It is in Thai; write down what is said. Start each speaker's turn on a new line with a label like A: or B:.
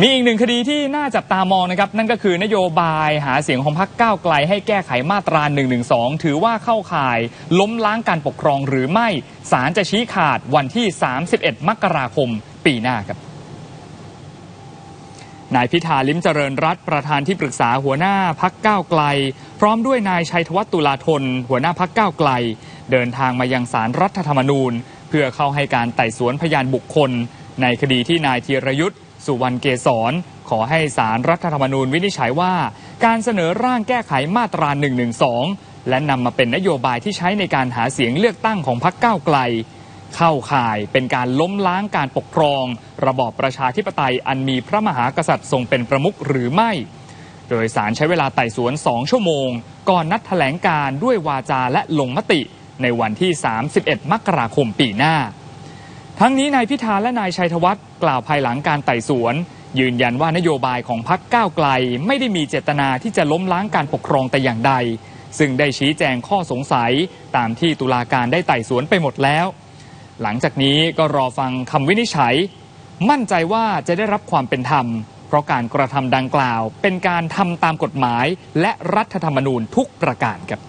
A: มีอีกหนึ่งคดีที่น่าจับตามองนะครับ นั่นก็คือนโยบายหาเสียงของพรรคก้าวไกล ให้แก้ไขมาตรา1นึถือว่าเข้าข่าย ล้มล้างการปกครองหรือไม่ศาลจะชี้ขาดวันที่ 31 มกราคมปีหน้าครับนายพิธาลิมเจริญรัตน์ประธานที่ปรึกษาหัวหน้าพักก้าวไกล พร้อมด้วยนายชัยธวัฒน์ตุลาธน หัวหน้าพักก้าวไกล เดินทางมายังศาลรัฐธรรมนูญ เพื่อเข้าให้การไต่สวนพยานบุคคล ในคดีที่นายธีรยุทธ์ สุวรรณเกษรขอให้ศาลรัฐธรรมนูญวินิจฉัยว่า การเสนอร่างแก้ไขมาตรา1นึและนำมาเป็นนโยบายที่ใช้ในการหาเสียงเลือกตั้งของพรรคก้าวไกล เข้าข่ายเป็นการล้มล้างการปกครอง ระบอบประชาธิปไตยอันมีพระมหากษัตริย์ทรงเป็นประมุขหรือไม่ โดยสารใช้เวลาไต่สวน 2 ชั่วโมง ก่อนนัดแถลงการด้วยวาจาและลงมติ ในวันที่ 31 มกราคมปีหน้า ทั้งนี้นายพิธาและนายชัยธวัฒน์กล่าวภายหลังการไต่สวน ยืนยันว่านโยบายของพรรคก้าวไกล ไม่ได้มีเจตนาที่จะล้มล้างการปกครองแต่อย่างใด ซึ่งได้ชี้แจงข้อสงสัยตามที่ตุลาการได้ไต่สวนไปหมดแล้ว หลังจากนี้ก็รอฟังคำวินิจฉัย มั่นใจว่าจะได้รับความเป็นธรรม เพราะการกระทำดังกล่าว เป็นการทำตามกฎหมาย และรัฐธรรมนูญทุกประการครับ